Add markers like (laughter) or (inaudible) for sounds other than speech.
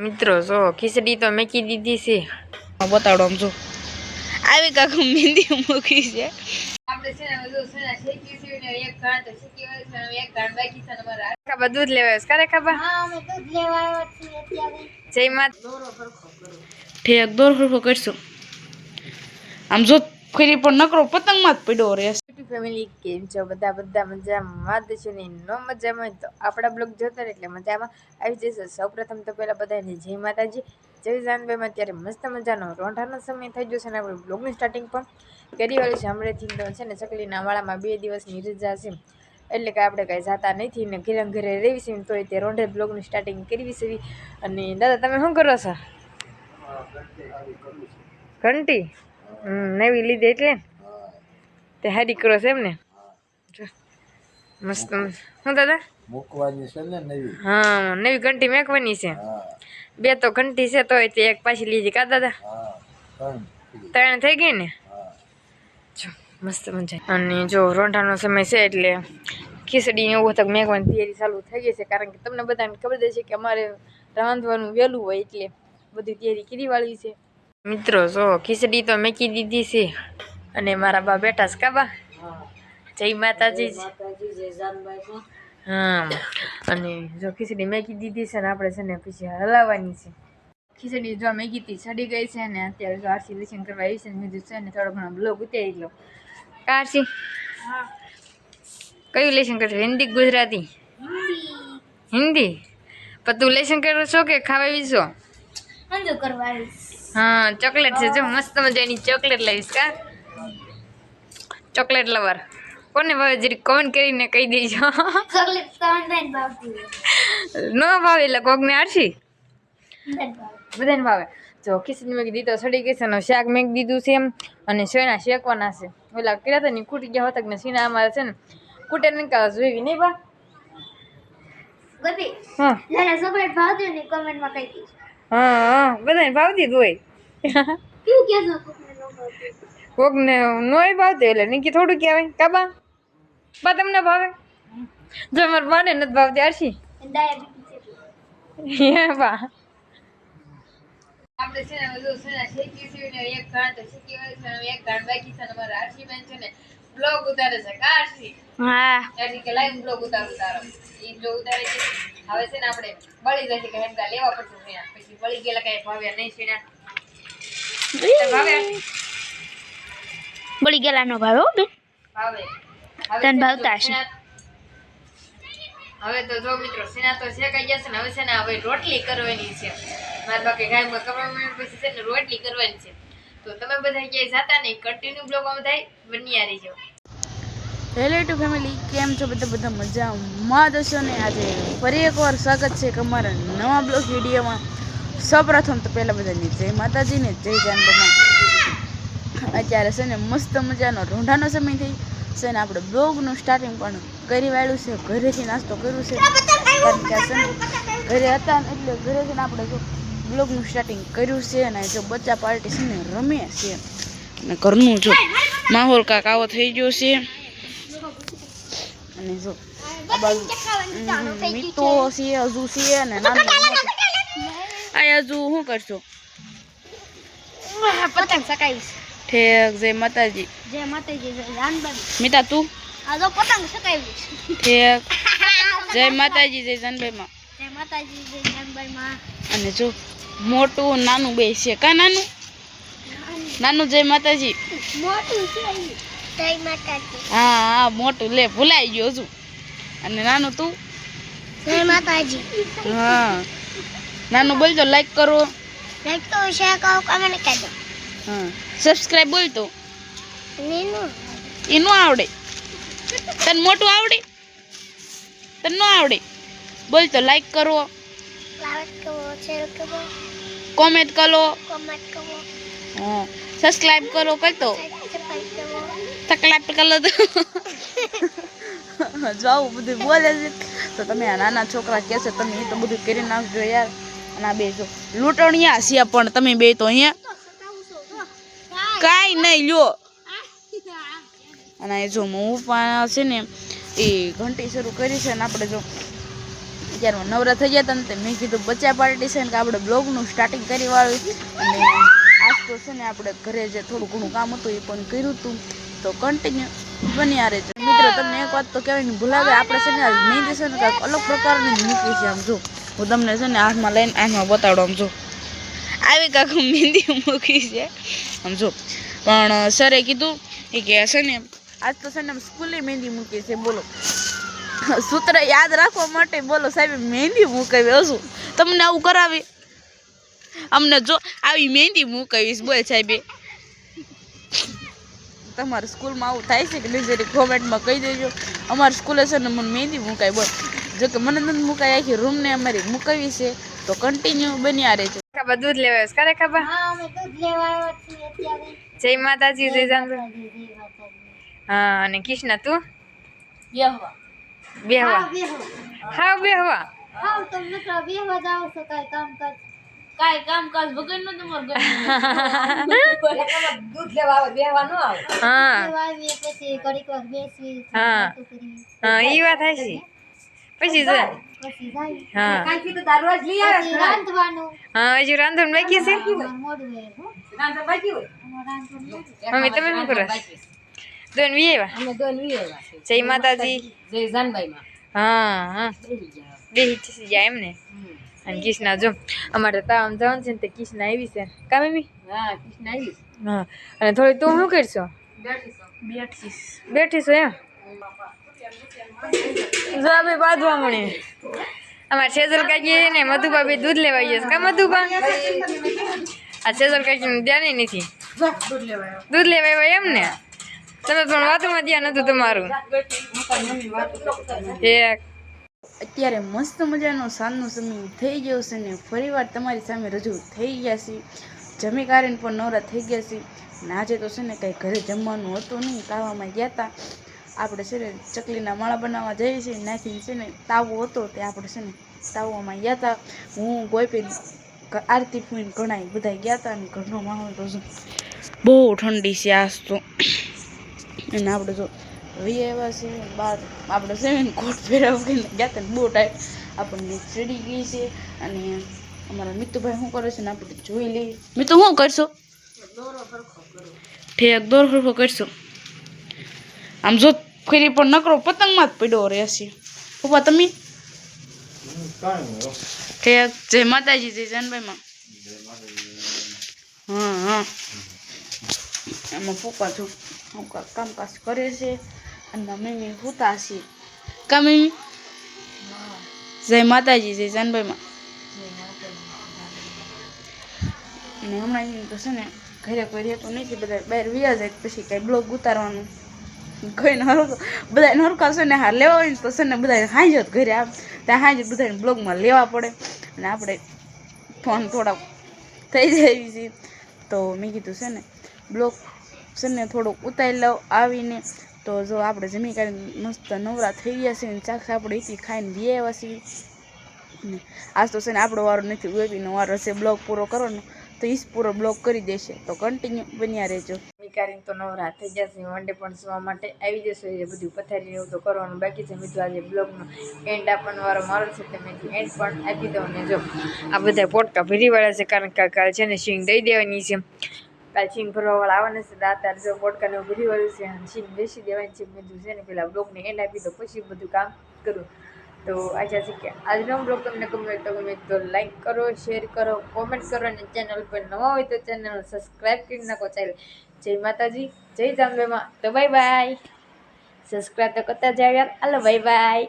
મિત્રો જો ખીચડી તો મેકી દીધી છે. બતાડો આમ જો. આવી કાક મહેંદી મૂકી છે. આપણે છે ને બધું છે ને શેકી છે ને એક ઘાણ તો શેકી હોય છે અને એક ઘાણ બાકી છે ને અમારા ખાબા દૂધ લેવા આવ્યા છે. કારે ખાબા? જય માત દોર હરખો કરશું. આમ જો ફરી પણ નકરો પતંગમાં જ પડ્યો રે ફેમિલી કેમ છો? બધા બધા મજામાં? જ છે ને? નો મજામાં હોય તો આપણા બ્લોગ જોતા રહે એટલે મજામાં આવી જશે. સૌપ્રથમ તો પહેલાં બધાને જય માતાજી. જય જાનભાઈમાં ત્યારે મસ્ત મજાનો રોંઢાનો સમય થઈ ગયો છે ને આપણે બ્લોગની સ્ટાર્ટિંગ પણ કરી વાળી છે હમણાંથી તો છે ને ચકલીના વાળામાં બે દિવસની રજા છે. એટલે કે આપણે કાંઈ જતા નથી ને ઘરે ઘરે રહેવી છે તો તે રોંઢે બ્લોગની સ્ટાર્ટિંગ કરવી છે. અને દાદા, તમે શું કરો છો? ઘંટી? નવી લીધી એટલે? તે હારી કરો છે એમ ને જો, મસ્ત મસ્ત. શું દાદા? મૂકવાની છે ને નવી? હા નવી ઘંટી મેકવાની છે. હા. બે તો ઘંટી છે તોય તે એક પાછી લીધી. કા દાદા? હા ત્રણ થઈ. ત્રણ થઈ ગઈ ને? હા. જો મસ્ત મજા અને જો રોંઢાનો સમય છે એટલે ખીચડી ને એવું તક મેકવાની તૈયારી ચાલુ થઈ ગઈ છે કારણ કે તમને બધાને ખબર જ છે કે અમારે રાંધવાનું વહેલું હોય એટલે બધી તૈયારી કરી વાળી છે. મિત્રો જો ખીચડી તો મેકી દીધી છે. અને મારા બા બેઠા છે કાબા જય માતાજી. હા. અને જો ખીચડી મેગી દીધી છે ને આપણે છે ને પછી હલાવવાની છે. ખીચડી જો મેગી તી સડી ગઈ છે ને અત્યારે જો આરસી લેસન કરવા આવી છે ને મેં છે ને થોડો ઘણો બ્લોગ ઉતારી લો આરસી કયું લેશન કરશો? હિન્દી ગુજરાતી? હિન્દી. પણ તું લેશન કરો છો કે ખાવા છો? હા ચોકલેટ છે. જો મસ્ત મજાની ચોકલેટ લાવીશ કા? Chocolate lover. કોને ભાવે જરી કોમેન્ટ કરીને કહી દેજો. ન ભાવે એટલે કોકને આરસી? બધાને ભાવે. જો ખીચડી મેં દીધો સડી ગઈ છે અને શાક મેં દીધું છે એમ. અને શેણા શેકવાના છે. ઓલા કર્યા હતા ને ખૂટી ગયા હતા ને સીના અમારે છે ને કૂટે ને કાં જોઈ નહીં બા? હા હા. બધાને ભાવતી જ હોય. કેવું કહેજો કોકને ન ભાવતી કોકને નોય ભાવતી એટલે નીકી થોડું કહેવાય. કાબા બા? તમને ભાવે? જો મારા બાને નથી ભાવતી આરસી. હે બા. આપણે છે ને બધું છે ને શેકી છે ને એક ઘાણ તો શેકી હોય છે અને એક ઘાણ બાકી છે ને મારા આરસી બેન છે ને બ્લોગ ઉતારે છે. કા આરસી? હા. એટલે કે લાઈવ બ્લોગ ઉતારો ઉતારો ઈ બ્લોગ ઉતારે છે. હવે છે ને આપણે બળી જશે કે હેમતા લેવા પડશે પછી બળી ગયેલા કઈ ભાવ્યા નહીં છે આરસી? બળી ગયેલા નો ભાવે હો બેન ભાવે. તને ભાવતા હશે. હવે તો જો મિત્રો સેના તો છે કઈ જશે ને હવે છે ને હવે રોટલી કરવાની છે. મારા બાકી ગાયમાં કરવા પછી છે ને રોટલી કરવાની છે. તો તમે બધા ક્યાંય જાતા નહીં કન્ટિન્યુ બ્લોગમાં બધા બન્યા રહીજો. હેલો ટુ ફેમિલી કેમ છો બધા? બધા મજામાં. જશો ને આજે ફરી એકવાર સ્વાગત છે અમારા નવા બ્લોગ વિડીયોમાં. સૌપ્રથમ તો પહેલાં બધાની જય માતાજીને, જય જાનબામાં. અત્યારે છે ને મસ્ત મજાનો રોંઢાનો સમય થઈ છે ને આપણે બ્લોગનું સ્ટાર્ટિંગ પણ કરી વાળ્યું છે, ઘરેથી નાસ્તો કર્યું છે. કારણ કે છે ને ઘરે હતા એટલે ઘરેથી આપણે જો બ્લોગનું સ્ટાર્ટિંગ કર્યું છે અને જો બચ્ચા પાર્ટી છે ને રમે છે. અને ઘરનું જો માહોલ કાંક આવો થઈ ગયો છે. અને જો આ બાજુ મીઠો છે, હજુ છે અને નાનું હજુ શું કરશો? પતંગ સકાવીશ ઠેક જય માતાજી. જય માતાજી મીતા તું? આજો પતંગ સકાવીશ ઠેક. (laughs) જય માતાજી જય જાનભાઈમાં જય માતાજી જય જાનબાઈ માં અને જો મોટું નાનું બે છે. કા નાનું? નાનું જય માતાજી. મોટું છે જય માતાજી. હા હા મોટું. લે ભૂલાઈ ગયો હજુ. અને નાનું તું? જય માતાજી. હા. નાનું બોલતો લાઈક કરો. લાઈક તો શેર કરો કમેન્ટ કરજો. હા. સબસ્ક્રાઈબ બોલતો નીનું. એ ન આવડે. તને મોટું આવડે? તને ન આવડે? બોલ તો લાઈક કરો. લાઈક કરો શેર કરો. કોમેન્ટ કરો. કોમેન્ટ કરો. હા. સબસ્ક્રાઇબ કરો કરતો સબસ્ક્રાઇબ કરો. તો. (laughs) જાવ બધું બોલે છે તો તમે આ નાના છોકરા કહે છે તમે એ તો બધું કરી નાખજો યાર. આ બે જો લૂંટણિયા છીએ પણ તમે બે તો અહીંયા. કાંઈ નહીં, લ્યો. અને જો હું છે ને, એ ઘંટી શરૂ કરી છે ને આપણે જો અત્યારમાં નવરા થઈ ગયા હતા ને મેં કીધું બચ્ચા પાર્ટી છે ને કે આપણે બ્લોગનું સ્ટાર્ટિંગ કરી વાળું અને આજ તો છે ને આપણે ઘરે જે થોડું ઘણું કામ હતું એ પણ કર્યું હતું. તો કન્ટિન્યુ બન્યા રહેજો. મિત્રો, તમને એક વાત તો કહેવાની ભૂલાવે, આપણે છે ને મહેંદી છે ને કંઈક અલગ પ્રકારની મૂકી છે આમ જો. હું તમને છે ને હાથમાં લઈને આંખમાં બતાડો આમ આવી કાંક મહેંદી મૂકી છે. આમ જો. પણ સરે કીધું એ કે છે ને, આજ તો છે ને સ્કૂલે મહેંદી મૂકી છે, બોલો. સૂત્ર યાદ રાખવા માટે બોલો સાહેબ મહેંદી મૂકાવી હશું તમને આવું કરાવી. અમને જો આવી મહેંદી મૂકાવીશ, બોલ સાહેબે. તમારા સ્કૂલમાં આવું થાય છે કે નહીં જરી કોમેન્ટમાં કહી દેજો. અમારી સ્કૂલે છે ને મને મહેંદી મુકાય બોલ. જો કે મને નથી મુકાય આખી રૂમને અમારી મુકાવી છે. તો કન્ટિન્યુ બન્યા રહેજો ખાબા દૂધ લેવા આવ્યો છે. કારે ખાબા હા દૂધ લેવા આવ્યા છીએ અત્યારે. જય માતાજી જય જાનુ. હા અને કૃષ્ણ તું? બેહવા. બેહવા. હા, બેહો. બેહવા. હા, તમને બેહવા જાવ છો કામ કામકાજ. કાંઈ કામકાજ વગરનું તમારું હા. લેવા આવીએ પછી ઘડીક વાર બેસવી, હા. હા ઈ વાત હાચી. પછી જો પછી જાય. હા. પછી રાંધવાનું. હા હજુ રાંધણ બાકી છે? અમારે મોડું હોય. અમારે રાંધવાનું મોડું. મમ્મી તમે શું કરો? દોન વી આવ્યા જય માતાજી. હા હા. બેહી જશે જાય એમ ને? અને કિષ્ણા જો અમારે તાવ જવાનું છે ને તે કિષ્ણા આવી છે. કા મમ્મી? હા અને થોડી તું શું કરશો? બેઠીશ. બેઠીશું. એમ? જો આપણે બાંધવા અમારે સેજલ કાકી ને મધુભાભી દૂધ લેવા ગયા છે. કા મધુભા આ સેજલ કાકી ધ્યાન નથી. દૂધ લેવા આવ્યા. એમ ને? તમે પણ વાતોમાં ધ્યાન હતું તમારું. એક અત્યારે મસ્ત મજાનો સાંજનો સમય થઈ ગયો છે ને ફરીવાર તમારી સામે રજૂ થઈ ગયા છે. જમી કારીને પણ નવરા થઈ ગયા છે. ને આજે તો છે ને કંઈ ઘરે જમવાનું હતું નહીં તાવામાં ગયા હતા આપણે છે ને ચકલીના માળા બનાવવા જઈએ છીએ. નાથી છે ને તાવો હતો તે આપણે છે ને તાવોમાં ગયા હતા હું ગોઈપીન આરતી ફૂઈને ઘણા બધા ગયા હતા અને ઘરનો માહોલ તો બહુ ઠંડી છે આજ તો. અને આપણે જો વી આવ્યા છે, બાર. આપણે સેવન કોટ પહેરાવીને ગયા હતા બહુ ટાઈટ આપણને ચડી ગઈ છે અને અમારા મિતુભાઈ શું કરે છે ને આપણે જોઈ લઈએ. મિતુ, શું કરશો? ઠેક, દોર હરખો કરશો. આમ જો ફરી પણ નકરો પતંગમાં જ પડ્યો રહેશે. પપ્પા તમે. ઠેક, જય માતાજી, જય જાનભાઈમાં. હા હા. એમાં પપ્પા જો કામકાજ કરે છે. અને મમ્મી હુતા છે કા જય માતાજી, જય જાનભાઈમાં. અને હમણાં તો છે ને, ઘરે કોઈ રહેતું નથી બધા બહાર વ્યા જાય, પછી કાંઈ બ્લોગ ઉતારવાનું. કોઈ હરકો બધા હરકા છે ને હા લેવા હોય ને તો છે ને બધા હાંજ ઘરે આમ ત્યાં હાંજ બધાને બ્લોગમાં લેવા પડે. અને આપણે ફોન થોડા થઈ જાય છે. તો મેં કીધું છે ને, બ્લોગ છે ને થોડુંક ઉતારી લઉં, આવીને તો જો આપણે જમી કાઢીને મસ્ત નવરા થઈ ગયા છે ને ચાક આપણે એથી ખાઈને બી આવ્યા છીએ. આજ તો છે ને આપણો વારો નથી વેબીનો વારો છે બ્લોગ પૂરો કરવાનો. તો ઈ પૂરો બ્લોગ કરી દેશે. તો કન્ટિન્યુ બન્યા રહેજો. વિકારીને તો નવરા થઈ જશે વનડે પણ સુવા માટે આવી જશે, એ બધું પથારીને એવું તો કરવાનું બાકી છે. મિત્રો, આજે બ્લોગનો એન્ડ આપવાનો વારો મારો છે, તે મેં એન્ડ પણ આપી દઉં ને જો. આ બધા પોટકા ભીરીવાળા છે, કારણ કે કાલ છે ને સિંગ દઈ દેવાની છે. કાલ સિંગ ભરવાવાળા આવવાના છે દાતાર જો પોટકાને એવું ભરીવાળું છે સિંગ બેસી દેવાની છે મેં છે ને પહેલાં બ્લોગને એન્ડ આપી દો પછી બધું કામ કરું. તો આશા છે કે આજનો બ્લોગ તમને ગમે તો ગમે તો લાઈક કરો શેર કરો કોમેન્ટ કરો, અને ચેનલ પર નવા હોય તો ચેનલ સબસ્ક્રાઈબ કરી નાખો ચાલે. જય માતાજી, જય જાંબેમાં. તો બાય બાય સબસ્ક્રાઈબ તો કરતા જાવ યાર હાલો બાય બાય